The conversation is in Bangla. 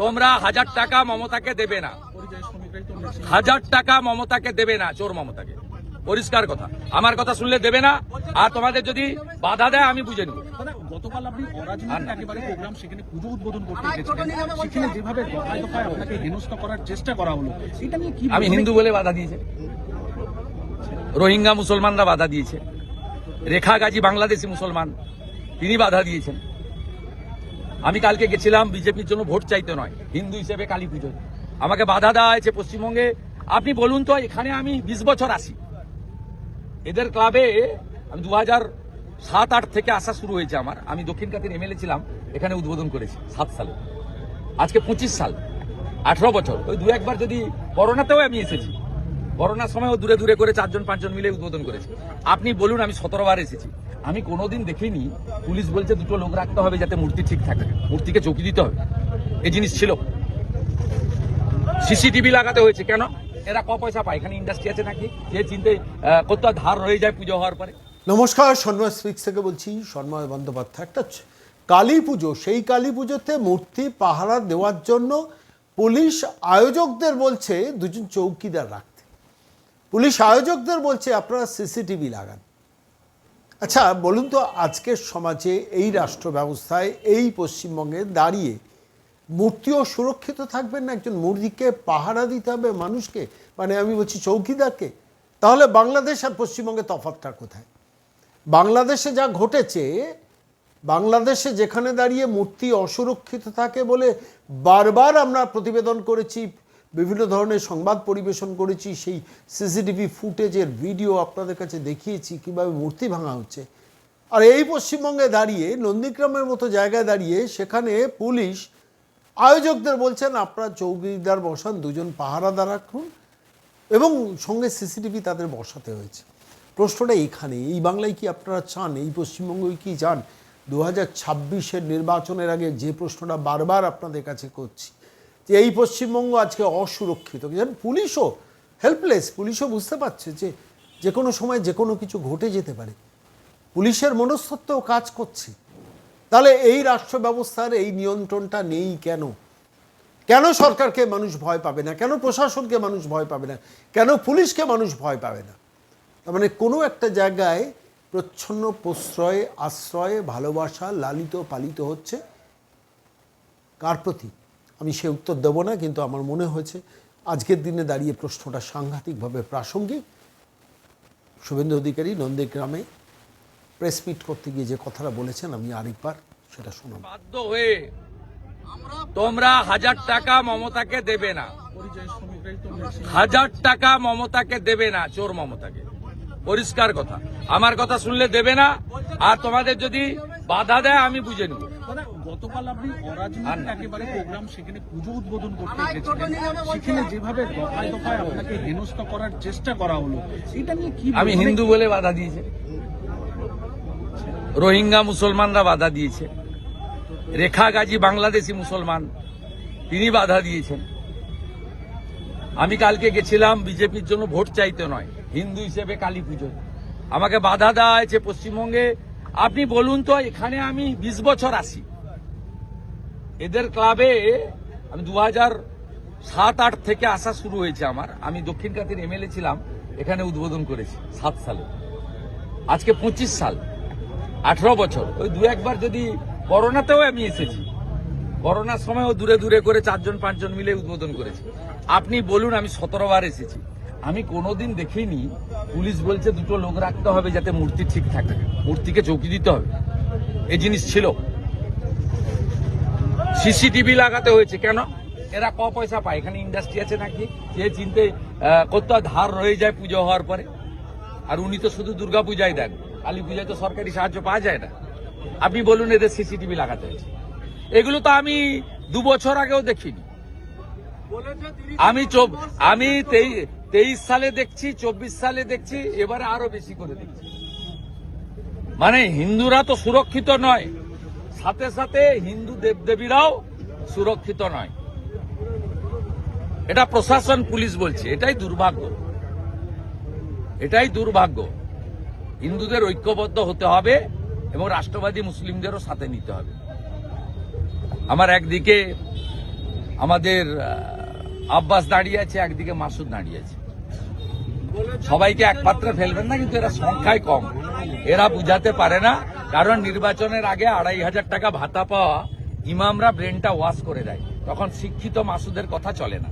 তোমরা হাজার টাকা মমতাকে দেবে না। হাজার টাকা মমতাকে দেবে না চোর মমতাকে। পরিষ্কার কথা। আমার কথা শুনলে দেবে না আর তোমাদের যদি বাধা দেয় আমি বুঝে নেব। গতকাল আপনি একেবারে প্রোগ্রাম সেখানে পুজো উদ্বোধন করতে গেছিলেন সেখানে যেভাবে দফায় দফায় আপনাকে হেনস্থা করার চেষ্টা করা হলো এটা নিয়ে কি আমি হিন্দু বলে বাধা দিয়েছে। রোহিঙ্গা মুসলমানরা বাধা দিয়েছে। রেখা গাজী বাংলাদেশি মুসলমান তিনি বাধা দিয়েছেন। আমি কালকে গেছিলাম, বিজেপির জন্য ভোট চাইতে নয়, হিন্দু হিসেবে কালী পুজোয়। আমাকে বাধা দেওয়া হয়েছে পশ্চিমবঙ্গে। আপনি বলুন তো, এখানে আমি বিশ বছর আসি এদের ক্লাবে আমি দু হাজার সাত, আট থেকে আসা শুরু হয়েছে আমার। আমি দক্ষিণ কাতির এমএলএ ছিলাম, এখানে উদ্বোধন করেছি, সাত সালে। আজকে পঁচিশ সাল, আঠারো বছর। ওই দু একবার যদি করোনাতেও আমি এসেছি। করোনার সময়ও দূরে দূরে করে চারজন, পাঁচজন মিলে উদ্বোধন করেছে। আপনি বলুন, আমি সতেরো বার এসেছি। আমি কোনোদিন দেখিনি পুলিশ বলছে দুটো লোক রাখতে হবে যাতে মূর্তি ঠিক থাকে। মূর্তিকে চৌকি দিতে হবে। এই জিনিস ছিল। সিসিটিভি লাগাতে হয়েছে। কেন? এরা ক পয়সা পায়? এখানে ইন্ডাস্ট্রি আছে নাকি? যে চিনতে কত ধার রয়ে যায় পুজো হওয়ার পরে। নমস্কার, সন্ময় স্পিক্স থেকে বলছি, সন্ময় বন্দ্যোপাধ্যায়। একটা কালী পুজো। সেই কালী পুজোতে মূর্তি পাহারা দেওয়ার জন্য পুলিশ আয়োজকদের বলছে, দুজন চৌকিদার রাখতে পুলিশ আয়োজকদের বলছে, আপনারা সিসিটিভি লাগান। আচ্ছা বলুন তো, আজকের সমাজে এই রাষ্ট্র ব্যবস্থায় এই পশ্চিমবঙ্গে দাঁড়িয়ে মূর্তিও সুরক্ষিত থাকবেন না? একজন মুরগিকে পাহারা দিতে হবে মানুষকে? মানে আমি বলছি চৌকিদারকে? তাহলে বাংলাদেশ আর পশ্চিমবঙ্গে তফাৎটা কোথায়? বাংলাদেশে যা ঘটেছে, বাংলাদেশে যেখানে দাঁড়িয়ে মূর্তি অসুরক্ষিত থাকে বলে বারবার আমরা প্রতিবেদন করেছি বিভিন্ন ধরনের সংবাদ পরিবেশন করেছি, সেই সিসিটিভি ফুটেজের ভিডিও আপনাদের কাছে দেখিয়েছি, কীভাবে মূর্তি ভাঙা হচ্ছে। আর এই পশ্চিমবঙ্গে দাঁড়িয়ে, নন্দীগ্রামের মতো জায়গায় দাঁড়িয়ে, সেখানে পুলিশ, আয়োজকদের বলছেন, আপনার চৌকিদার বসান, দুজন পাহারাদার রাখুন। এবং সঙ্গে সিসিটিভি তাদের বসাতে হয়েছে। প্রশ্নটা এখানে এই বাংলায় কি আপনারা চান? এই পশ্চিমবঙ্গে কি চান? দু হাজার নির্বাচনের আগে যে প্রশ্নটা বারবার আপনাদের কাছে করছি যে এই পশ্চিমবঙ্গ আজকে অসুরক্ষিত। জানেন? পুলিশও হেল্পলেস পুলিশও বুঝতে পারছে যে যে কোনো সময় যে কোনো কিছু ঘটে যেতে পারে। পুলিশের মনস্তত্ত্বও কাজ করছে। তাহলে এই রাষ্ট্র ব্যবস্থার এই নিয়ন্ত্রণটা নেই কেন? কেন সরকারকে মানুষ ভয় পাবে না? কেন প্রশাসনকে মানুষ ভয় পাবে না? কেন পুলিশকে মানুষ ভয় পাবে না? তার মানে কোনো একটা জায়গায় প্রচ্ছন্ন প্রশ্রয়, আশ্রয়, ভালোবাসা লালিত পালিত হচ্ছে কার প্রতি? আমি সে উত্তর দেব না, কিন্তু আমার মনে হয়েছে আজকের দিনে দাঁড়িয়ে প্রশ্নটা সাংঘাতিকভাবে প্রাসঙ্গিক। শুভেন্দু অধিকারী নন্দীগ্রামে প্রেস মিট করতে গিয়ে যে কথাটা বলেছেন, আমি আরেকবার সেটা শোনাব। বাধ্য হয়ে তোমরা হাজার টাকা মমতাকে দেবে না। হাজার টাকা মমতাকে দেবে না, চোর মমতাকে। পরিষ্কার কথা। আমার কথা শুনলে দেবে না, আর তোমাদের যদি বাধা দেয়, আমি বুঝে নেব। গতকাল আপনি একেবারে প্রোগ্রাম সেখানে পুজো উদ্বোধন করতে গেছিলেন। সেখানে যেভাবে দফায় দফায় আপনাকে হেনস্থা করার চেষ্টা করা হলো এটা নিয়ে কি আমি হিন্দু বলে বাধা দিয়েছে। রোহিঙ্গা মুসলমানরা বাধা দিয়েছে। রেখা গাজী বাংলাদেশি মুসলমান তিনি বাধা দিয়েছেন। আমি কালকে গেছিলাম বিজেপির জন্য ভোট চাইতে নয় হিন্দু হিসেবে কালী পুজোয়। আমাকে বাধা দেওয়া হয়েছে পশ্চিমবঙ্গে আপনি বলুন তো, এখানে আমি বিশ বছর আসি এদের ক্লাবে আমি দু হাজার সাত, আট থেকে আসা শুরু হয়েছে আমার। আমি দক্ষিণ কাতির এমএলএ ছিলাম, এখানে উদ্বোধন করেছি, সাত সালে। আজকে পঁচিশ সাল, আঠারো বছর। ওই দু একবার যদি করোনাতেও আমি এসেছি, করোনার সময়ও দূরে দূরে করে চারজন, পাঁচজন মিলে উদ্বোধন করেছি। আপনি বলুন, আমি সতেরো বার এসেছি। আমি কোনোদিন দেখিনি পুলিশ বলছে দুটো লোক রাখতে হবে যাতে মূর্তি ঠিক থাকে। মূর্তিকে চৌকি দিতে হবে। এই জিনিস ছিল। সিসিটিভি লাগাতে হয়েছে। কেন? এরা ক পয়সা পায়? এখানে ইন্ডাস্ট্রি আছে নাকি? যে চিনতে কত ধার রয়ে যায় পুজো হওয়ার পরে। আর উনি তো শুধু দুর্গা পূজায় দেন। কালী পূজায় তো সরকারি সাহায্য পাওয়া যায় না। আপনি বলুন এদের সিসিটিভি লাগাতে হয়েছে। এগুলো তো আমি দু বছর আগেও দেখিনি। আমি আমি তেইশ সালে দেখছি, চব্বিশ সালে দেখছি, এবারে আরও বেশি করে দেখছি। মানে হিন্দুরা তো সুরক্ষিত নয়, সাথে সাথে হিন্দু দেবদেবীরাও সুরক্ষিত নয়। এটা প্রশাসন, পুলিশ বলছে, এটাই দুর্ভাগ্য। এটাই দুর্ভাগ্য। হিন্দুদের ঐক্যবদ্ধ হতে হবে এবং রাষ্ট্রবাদী মুসলিমদেরও সাথে নিতে হবে। আমার একদিকে আমাদের আব্বাস দাঁড়িয়ে আছে, একদিকে মাসুদ দাঁড়িয়ে আছে। সবাইকে এক পাত্রে ফেলবেন না, কিন্তু এরা সংখ্যায় কম। এরা বুঝাতে পারে না, কারণ নির্বাচনের আগে আড়াই হাজার টাকা ভাতা পাওয়া ইমামরা ব্রেনটা ওয়াশ করে দেয়। তখন শিক্ষিত মাসুদের কথা চলে না।